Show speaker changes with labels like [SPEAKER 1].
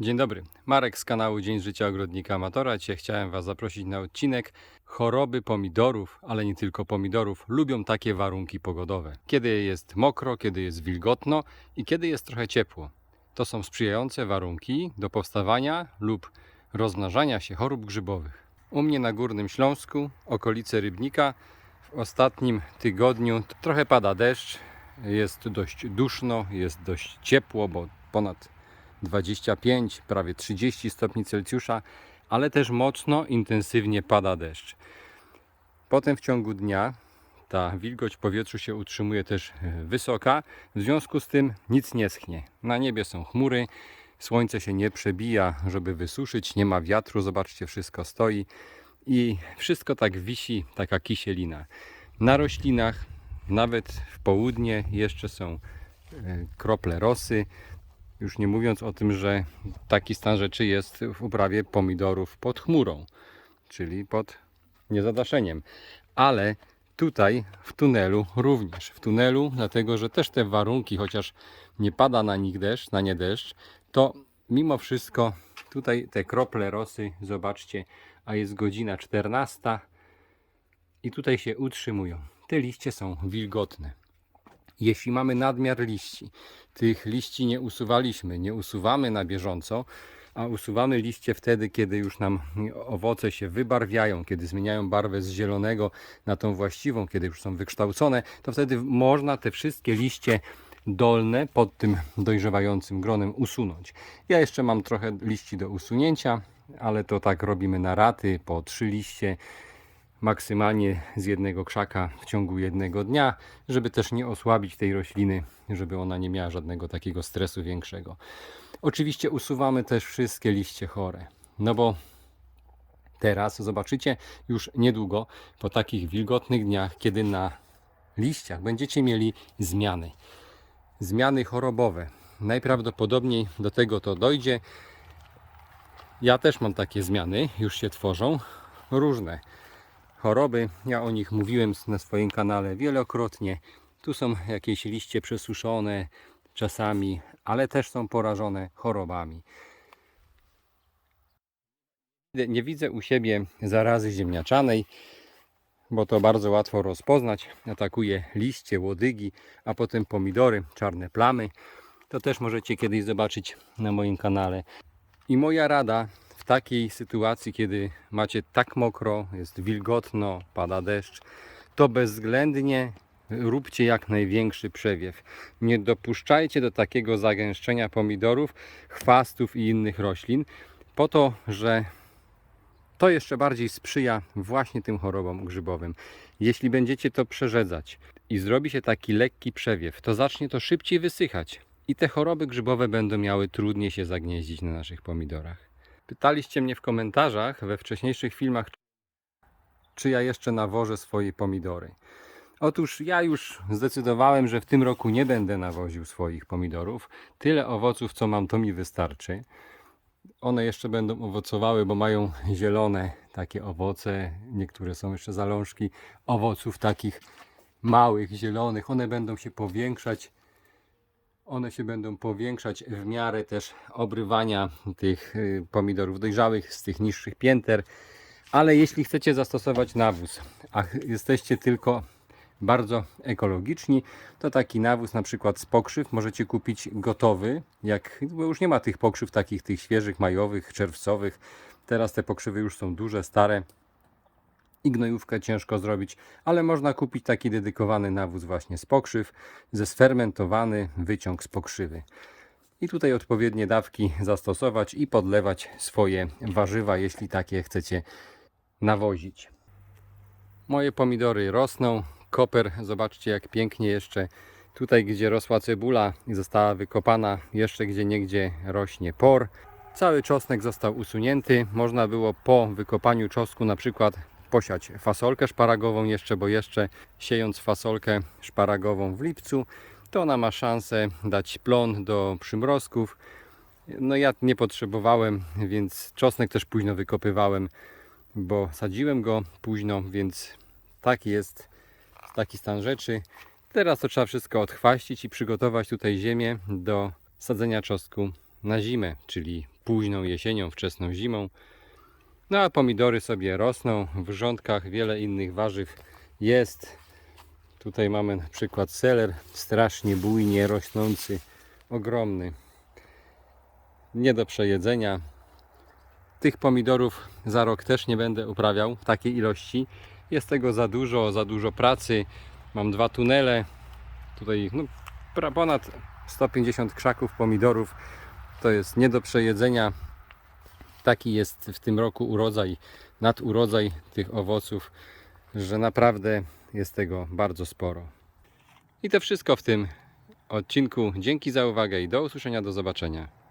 [SPEAKER 1] Dzień dobry, Marek z kanału Dzień Życia Ogrodnika Amatora. Chciałem Was zaprosić na odcinek Choroby pomidorów, ale nie tylko pomidorów, lubią takie warunki pogodowe. Kiedy jest mokro, kiedy jest wilgotno i kiedy jest trochę ciepło. To są sprzyjające warunki do powstawania lub rozmnażania się chorób grzybowych. U mnie na Górnym Śląsku, okolice Rybnika, w ostatnim tygodniu trochę pada deszcz, jest dość duszno, jest dość ciepło, bo ponad 25, prawie 30 stopni Celsjusza, ale też mocno, intensywnie pada deszcz. Potem w ciągu dnia ta wilgoć powietrzu się utrzymuje też e, wysoka, w związku z tym nic nie schnie. Na niebie są chmury, słońce się nie przebija, żeby wysuszyć, nie ma wiatru, zobaczcie, wszystko stoi i wszystko tak wisi, taka kisielina. Na roślinach, nawet w południe jeszcze są e, krople rosy, już nie mówiąc o tym, że taki stan rzeczy jest w uprawie pomidorów pod chmurą, czyli pod niezadaszeniem. Ale tutaj w tunelu również. W tunelu, dlatego że też te warunki, chociaż nie pada na nich deszcz, na nie deszcz, to mimo wszystko tutaj te krople rosy, zobaczcie, a jest godzina 14 i tutaj się utrzymują. Te liście są wilgotne. Jeśli mamy nadmiar liści, tych liści nie usuwaliśmy, nie usuwamy na bieżąco, a usuwamy liście wtedy, kiedy już nam owoce się wybarwiają, kiedy zmieniają barwę z zielonego na tą właściwą, kiedy już są wykształcone, to wtedy można te wszystkie liście dolne pod tym dojrzewającym gronem usunąć. Ja jeszcze mam trochę liści do usunięcia, ale to tak robimy na raty, po trzy liście maksymalnie z jednego krzaka w ciągu jednego dnia, żeby też nie osłabić tej rośliny, żeby ona nie miała żadnego takiego stresu większego. Oczywiście usuwamy też wszystkie liście chore, no bo teraz zobaczycie już niedługo po takich wilgotnych dniach, kiedy na liściach będziecie mieli zmiany. Zmiany chorobowe. Najprawdopodobniej do tego to dojdzie. Ja też mam takie zmiany, już się tworzą, różne choroby. Ja o nich mówiłem na swoim kanale wielokrotnie. Tu są jakieś liście przesuszone czasami, ale też są porażone chorobami. Nie widzę u siebie zarazy ziemniaczanej, bo to bardzo łatwo rozpoznać. Atakuje liście, łodygi, a potem pomidory, czarne plamy. To też możecie kiedyś zobaczyć na moim kanale. I moja rada w takiej sytuacji, kiedy macie tak mokro, jest wilgotno, pada deszcz, to bezwzględnie róbcie jak największy przewiew. Nie dopuszczajcie do takiego zagęszczenia pomidorów, chwastów i innych roślin, po to, że to jeszcze bardziej sprzyja właśnie tym chorobom grzybowym. Jeśli będziecie to przerzedzać i zrobi się taki lekki przewiew, to zacznie to szybciej wysychać i te choroby grzybowe będą miały trudniej się zagnieździć na naszych pomidorach. Pytaliście mnie w komentarzach we wcześniejszych filmach, czy ja jeszcze nawożę swoje pomidory. Otóż ja już zdecydowałem, że w tym roku nie będę nawoził swoich pomidorów. Tyle owoców, co mam, to mi wystarczy. One jeszcze będą owocowały, bo mają zielone takie owoce. Niektóre są jeszcze zalążki owoców takich małych, zielonych. One będą się powiększać one się będą powiększać w miarę też obrywania tych y, pomidorów dojrzałych z tych niższych pięter. Ale jeśli chcecie zastosować nawóz, a jesteście tylko bardzo ekologiczni, to taki nawóz na przykład z pokrzyw możecie kupić gotowy, jak, bo już nie ma tych pokrzyw takich tych świeżych, majowych, czerwcowych. Teraz te pokrzywy już są duże, stare i gnojówkę ciężko zrobić, ale można kupić taki dedykowany nawóz właśnie z pokrzyw, ze sfermentowany wyciąg z pokrzywy. I tutaj odpowiednie dawki zastosować i podlewać swoje warzywa, jeśli takie chcecie nawozić. Moje pomidory rosną. Koper, zobaczcie jak pięknie jeszcze tutaj, gdzie rosła cebula i została wykopana, jeszcze gdzie niegdzie rośnie por. Cały czosnek został usunięty. Można było po wykopaniu czosnku na przykład posiać fasolkę szparagową jeszcze, bo jeszcze siejąc fasolkę szparagową w lipcu, to ona ma szansę dać plon do przymrozków. No ja nie potrzebowałem, więc czosnek też późno wykopywałem, bo sadziłem go późno, więc tak jest taki stan rzeczy. Teraz to trzeba wszystko odchwaścić i przygotować tutaj ziemię do sadzenia czosnku na zimę, czyli późną jesienią, wczesną zimą. No a pomidory sobie rosną w rządkach, wiele innych warzyw jest. Tutaj mamy na przykład seler, strasznie bujnie rosnący, ogromny. Nie do przejedzenia. Tych pomidorów za rok też nie będę uprawiał w takiej ilości. Jest tego za dużo, za dużo pracy. Mam dwa tunele. Tutaj no, ponad 150 krzaków pomidorów. To jest nie do przejedzenia. Taki jest w tym roku urodzaj, nadurodzaj tych owoców, że naprawdę jest tego bardzo sporo. I to wszystko w tym odcinku. Dzięki za uwagę i do usłyszenia, do zobaczenia.